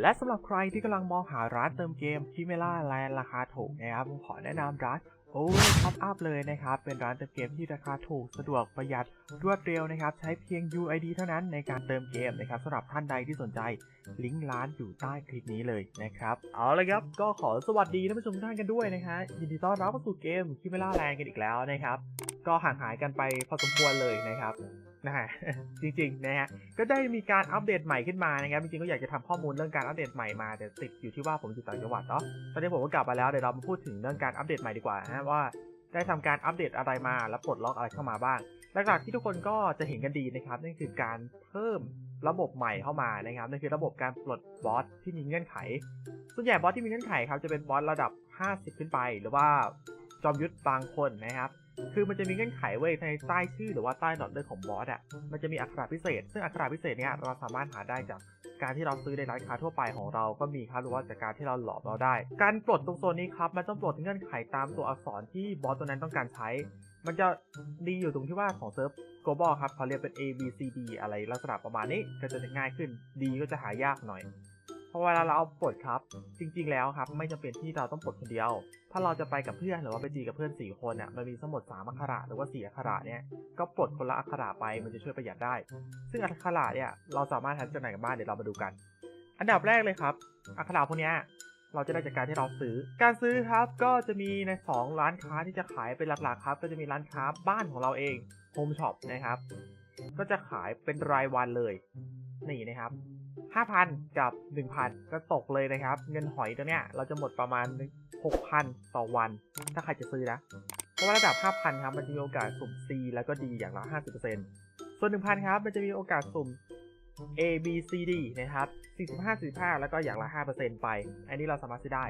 และสำหรับใครที่กำลังมองหาร้านเติมเกมที่ไม่ล่าแรงราคาถูกนะครับผมขอแนะนำร้าน o v e r Top Up เลยนะครับ เป็นร้านเติมเกมที่ราคาถูกสะดวกประหยัดรวดเร็วนะครับ ใช้เพียง UID เท่านั้นในการเติมเกมนะครับสำหรับท่านใดที่สนใจ ลิงก์ร้านอยู่ใต้คลิปนี้เลยนะครับ เอาละครับ ก็ขอสวัสดีท่านผู้ชมทุกท่านกันด้วยนะฮะยินดีต้อนรับเข้าสู่เกมที่ไม่ล่าแรงกันอีกแล้วนะครับ ก็ห่างหายกันไปพอสมควรเลยนะครับ นะฮะจริงๆนะฮะก็ได้มีการอัปเดตใหม่ขึ้นมานะครับจริงๆก็อยากจะทำข้อมูลเรื่องการอัปเดตใหม่มาแต่ติดอยู่ที่ว่าผมอยู่ต่างจังหวัดเนาะตอนนี้ผมก็กลับมาแล้วเดี๋ยวเรามาพูดถึงเรื่องการอัปเดตใหม่ดีกว่านะฮะว่าได้ทำการอัปเดตอะไรมาแล้วปลดล็อกอะไรเข้ามาบ้างหลักๆที่ทุกคนก็จะเห็นกันดีนะครับนั่นคือการเพิ่มระบบใหม่เข้ามานะครับนั่นคือระบบการปลดบอสที่มีเงื่อนไข ส่วนใหญ่บอสที่มีเงื่อนไขครับจะเป็นบอสระดับ 50 ขึ้นไป หรือว่าจอมยุทธบางคนนะครับ คือมันจะมีเงื่อนไขเว้ยในใต้ชื่อหรือว่าใต้หลอดเลือดของบอสอะ มันจะมีอักขระพิเศษ ซึ่งอักขระพิเศษเนี้ยเราสามารถหาได้จากการที่เราซื้อในร้านค้าทั่วไปของเราก็มีครับหรือว่าจากการที่เราหลอมเราได้ การปลดตรงโซนนี้ครับ มันต้องปลดเงื่อนไขตามตัวอักษรที่บอสตัวนั้นต้องการใช้ มันจะดีอยู่ตรงที่ว่าของเซิร์ฟ global ครับเขาเรียกเป็น A B C D อะไรลักษณะประมาณนี้ก็จะง่ายขึ้นดีก็จะหายากหน่อย พอเวลาเราเอาปลดครับ จริงๆแล้วครับ ไม่จำเป็นที่เราต้องปลดคนเดียว ถ้าเราจะไปกับเพื่อนหรือว่าไปจีกับเพื่อนสี่คนอะมันมีทั้งหมด3อักขระหรือว่า4อักขระเนี่ยก็ปลดคนละอักขระไปมันจะช่วยประหยัดได้ ซึ่งอักขระเนี่ยเราสามารถทำจากไหนกันบ้างเดี๋ยวเรามาดูกัน อันดับแรกเลยครับอักขระพวกเนี้ยเราจะได้จากการที่เราซื้อ การซื้อครับก็จะมีใน 2 ร้านค้าที่จะขายเป็นหลักๆครับ ก็จะมีร้านค้าบ้านของเราเอง Home Shop นะครับ ก็จะขายเป็นรายวันเลย นี่นะครับ 5,000 กับ 1,000 ก็ตกเลยนะครับ เงินหอยตัวเนี้ยเราจะหมดประมาณ 6,000 ต่อวัน ถ้าใครจะซื้อนะ เพราะว่าระดับ 5,000 ครับ มันจะมีโอกาสสุ่ม C แล้วก็ D อย่างละ 50%ส่วน 1,000 ครับ มันจะมีโอกาสสุ่ม A B C D นะครับ 45 45 แล้วก็อย่างละ 5%ไป อันนี้เราสามารถซื้อได้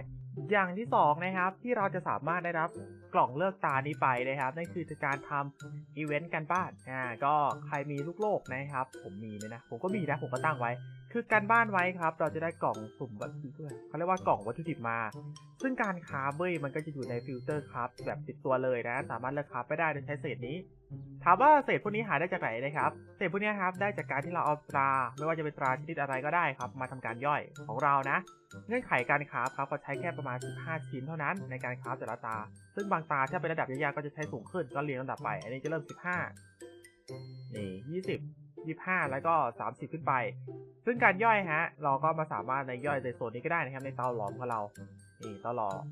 อย่างที่ 2 นะครับ ที่เราจะสามารถได้รับกล่องเลือกตานี้ไปนะครับนั่นคือการทำอีเวนต์กันบ้านอ่าก็ใครมีลูกโลกนะครับ ผมมีไหมนะ ผมก็มีนะ ผมก็ตั้งไว้ คือการบ้านไว้ครับ เราจะได้กล่องสุ่มวัตถุดิบเขาเรียกว่ากล่องวัตถุดิบมา ซึ่งการคราฟเว้ยมันก็จะอยู่ในฟิลเตอร์ครับแบบติดตัวเลยนะ สามารถเลือกคราฟไปได้โดยใช้เศษนี้ ถามว่าเศษพวกนี้หาได้จากไหนนะครับ เศษพวกนี้ครับได้จากการที่เราเอาตรา ไม่ว่าจะเป็นตราชนิดอะไรก็ได้ครับ มาทำการย่อยของเรานะ เงื่อนไขการคราฟครับเขาใช้แค่ประมาณ 15 ชิ้นเท่านั้นในการคราฟแต่ละตา ซึ่งบางตาถ้าเป็นระดับยากๆก็จะใช้สูงขึ้นก็เรียงลำดับไป อันนี้จะเริ่ม 15นี่20 25 แล้วก็ 30 ขึ้นไป ซึ่งการย่อยฮะ เราก็มาสามารถในย่อยในโซนนี้ก็ได้นะครับในเตาหลอมของเรา นี่เตาหลอม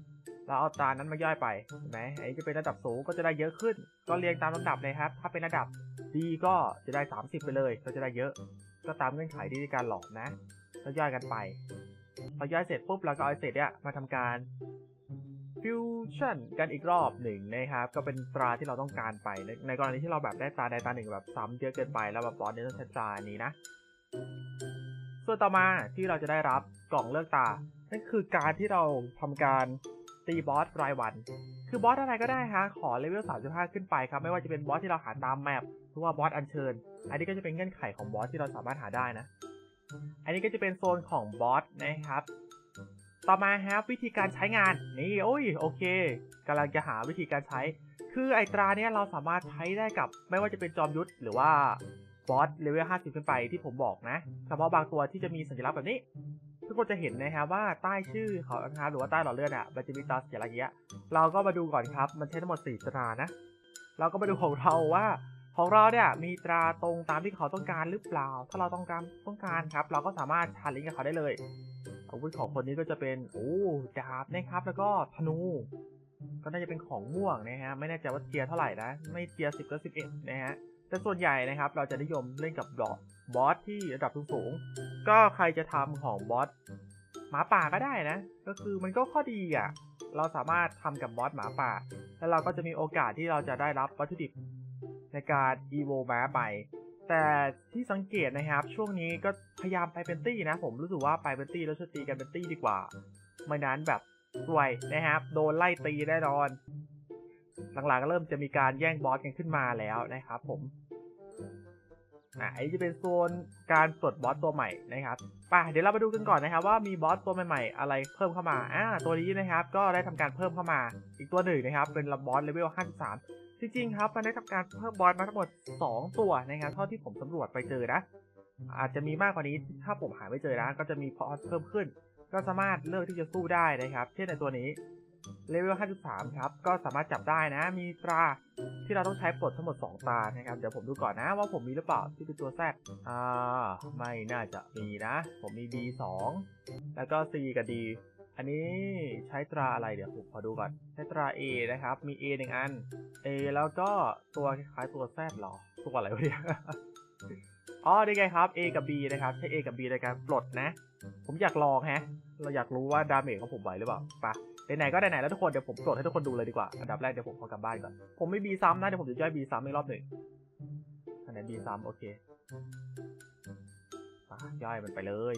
เราเอาตานั้นมาย่อยไปเห็นไหมอันนี้จะเป็นระดับสูงก็จะได้เยอะขึ้น ก็เรียงตามลำดับเลยครับ ถ้าเป็นระดับดีก็จะได้ 30 ไปเลย ก็จะได้เยอะ ก็ตามเงื่อนไขที่การหลอมนะแล้วย่อยกันไป พอย่อยเสร็จปุ๊บเราก็เอาเศษเนี้ยมาทำการ ฟิวชั่นกันอีกรอบหนึ่งนะครับ ก็เป็นตราที่เราต้องการไปในในกรณีที่เราแบบได้ตราใดตราหนึ่งแบบซ้ำเยอะเกินไปแล้วแบบบอสเนี่ยต้องใช้ตรานี้นะ ส่วนต่อมาที่เราจะได้รับกล่องเลือกตา นั่นคือการที่เราทำการตีบอสรายวัน คือบอสอะไรก็ได้ฮะขอเลเวล 35 ขึ้นไปครับ ไม่ว่าจะเป็นบอสที่เราหาตามแมปหรือว่าบอสอัญเชิญ อันนี้ก็จะเป็นเงื่อนไขของบอสที่เราสามารถหาได้นะ อันนี้ก็จะเป็นโซนของบอสนะครับ ต่อมาครับวิธีการใช้งานนี่โอ้ยโอเคกำลังจะหาวิธีการใช้ คือไอตราเนี้ยเราสามารถใช้ได้กับไม่ว่าจะเป็นจอมยุทธหรือว่าบอสเลเวล50 ขึ้นไปที่ผมบอกนะเฉพาะบางตัวที่จะมีสัญลักษณ์แบบนี้ ทุกคนจะเห็นนะครับว่าใต้ชื่อเขานะครับหรือว่าใต้หลอดเลือดอะมันจะมีตราสัญลักษณ์อย่างเงี้ยเราก็มาดูก่อนครับมันใช้ทั้งหมด 4 ตรานะ เราก็มาดูของเราว่าของเราเนี่ยมีตราตรงตามที่เขาต้องการหรือเปล่า ถ้าเราต้องการต้องการครับ เราก็สามารถชาลิงกับเขาได้เลย อาวุธของคนนี้ก็จะเป็นโอ้ดาบนะครับ แล้วก็ธนู ก็น่าจะเป็นของม่วงนะฮะ ไม่แน่ใจว่าเทียร์เท่าไหร่นะ ไม่เทียร์สิบก็สิบเอ็ดนะฮะ แต่ส่วนใหญ่นะครับเราจะนิยมเล่นกับบอสบอสที่ระดับสูงๆก็ใครจะทำของบอสหมาป่าก็ได้นะ ก็คือมันก็ข้อดีอะ เราสามารถทำกับบอสหมาป่า แล้วเราก็จะมีโอกาสที่เราจะได้รับวัตถุดิบในการอีโวม้าไป แต่ที่สังเกตนะครับ ช่วงนี้ก็พยายามไปเป็นตี้นะ ผมรู้สึกว่าไปเป็นตี้แล้วจะตีกันเป็นตี้ดีกว่า ไม่นั้นแบบสวยนะครับ โดนไล่ตีแน่นอน หลังๆก็เริ่มจะมีการแย่งบอสกันขึ้นมาแล้วนะครับผมอะอันนี้จะเป็นโซนการปลดบอสตัวใหม่นะครับไป่ะเดี๋ยวเรามาดูกันก่อนนะครับ ว่ามีบอสตัวใหม่ๆ อะไรเพิ่มเข้ามาอ่าตัวนี้นะครับ ก็ได้ทำการเพิ่มเข้ามาอีกตัวหนึ่งนะครับ เป็นบอสเลเวล 53 จริงๆครับมันได้ทำการเพิ่มบอสมาทั้งหมด 2 ตัวนะครับเท่าที่ผมสำรวจไปเจอนะ อาจจะมีมากกว่านี้ถ้าผมหาไม่เจอนะ ก็จะมีพอเพิ่มขึ้น ก็สามารถเลือกที่จะสู้ได้นะครับ เช่นในตัวนี้เลเวล 5.3 ครับ ก็สามารถจับได้นะ มีตราที่เราต้องใช้ปลดทั้งหมด 2 ตานะครับ เดี๋ยวผมดูก่อนนะว่าผมมีหรือเปล่าที่เป็นตัว Z อ่า ไม่น่าจะมีนะ ผมมี B2 แล้วก็ C กับ D อันนี้ใช้ตราอะไรเดี๋ยวผมขอดูก่อน ใช้ตรา A นะครับ มี A หนึ่งอัน A แล้วก็ตัวคล้ายตัว Z หรอ ตัวอะไรวะเนี่ยอ๋อได้ไงครับ A กับ B นะครับ ใช้ A กับ B ในการปลดนะ ผมอยากลองแฮะ เราอยากรู้ว่าดาเมจของผมไหวหรือเปล่าไปะไหนๆก็ไหนๆแล้วทุกคนเดี๋ยวผมปลดให้ทุกคนดูเลยดีกว่า อันดับแรกเดี๋ยวผมขอกลับบ้านก่อน ผมไม่ B ซ้ำนะเดี๋ยวผมจะย่อย B ซ้ำอีกรอบหนึ่งอันไหน B ซ้ำโอเคย่อยมันไปเลย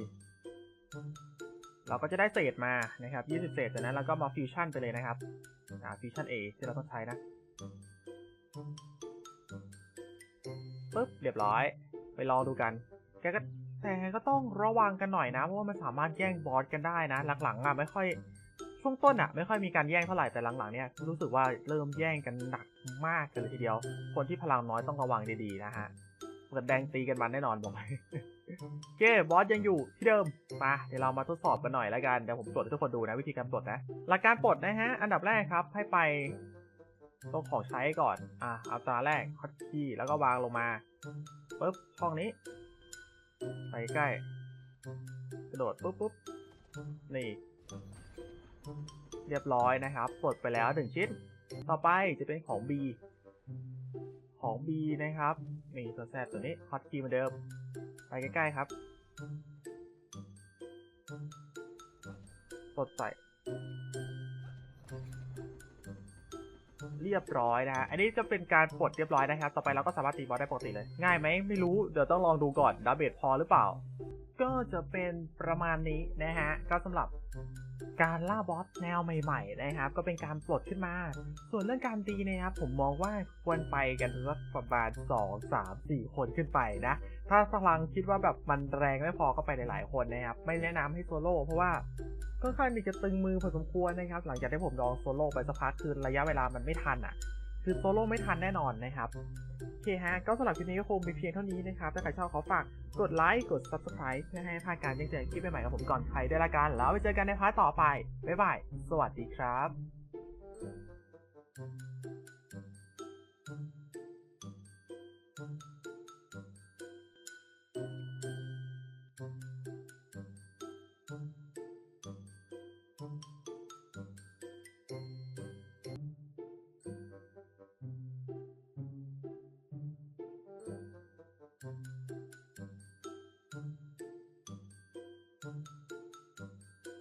เราก็จะได้เศษมานะครับ 20 เศษจากนั้นเราก็มาฟิวชั่นไปเลยนะครับอ่าฟิวชั่น A ที่เราต้องใช้นะปึ๊บเรียบร้อย ไปลองดูกันแกก็แต่ก็ต้องระวังกันหน่อยนะเพราะว่ามันสามารถแย่งบอสกันได้นะ หลังๆอะไม่ค่อยช่วงต้นอะไม่ค่อยมีการแย่งเท่าไหร่แต่หลังๆเนี่ยรู้สึกว่าเริ่มแย่งกันหนักมากกันเลยทีเดียว คนที่พลังน้อยต้องระวังดีๆนะฮะเปิดแดงตีกันมันแน่นอนบอกเลย โอเคบอสยังอยู่ที่เดิมมาเดี๋ยวเรามาทดสอบกันหน่อยแล้วกันเดี๋ยวผมตรวจให้ทุกคนดูนะวิธีการปลดนะหลักการปลดนะฮะอันดับแรกครับให้ไปตรงของใช้ก่อน อะเอาตราแรกคอดคีย์แล้วก็วางลงมาปุ๊บช่องนี้ไปใกล้กระโดดปุ๊บปุ๊บนี่ เรียบร้อยนะครับปลดไปแล้วหนึ่งชิ้น ต่อไปจะเป็นของ B ของ B นะครับนี่ตัวแซดตัวนี้ฮอตคีย์เหมือนเดิม ไปใกล้ๆครับปลดใส่เรียบร้อยนะฮะ อันนี้จะเป็นการปลดเรียบร้อยนะครับ ต่อไปเราก็สามารถตีบอสได้ปกติเลย ง่ายไหมไม่รู้ เดี๋ยวต้องลองดูก่อนดาเบจพอหรือเปล่า ก็จะเป็นประมาณนี้นะฮะ ก็สำหรับการล่าบอสแนวใหม่ๆนะครับ ก็เป็นการปลดขึ้นมา ส่วนเรื่องการตีเนะครับ ผมมองว่าควรไปกันสักประมาณ2 3 4 คนขึ้นไปนะ ถ้าพลังคิดว่าแบบมันแรงไม่พอก็ไปหลายๆคนนะครับ ไม่แนะนำให้โซโล่เพราะว่าค่อนข้างที่จะตึงมือพอสมควรนะครับ หลังจากที่ผมลองโซโล่ไปสักพักคือระยะเวลามันไม่ทันอะ คือโซโล่ไม่ทันแน่นอนนะครับโอเคฮะก็สำหรับคลิปนี้ก็คงมีเพียงเท่านี้นะครับ ถ้าใครชอบขอฝากกดไลค์กด subscribe เพื่อให้พลาดการแจ้งเตือคลิปใหม่ๆกับผมก่อนใครได้ละกัน แล้วไปเจอกันในพาร์ทต่อไป บ๊ายบาย สวัสดีครับ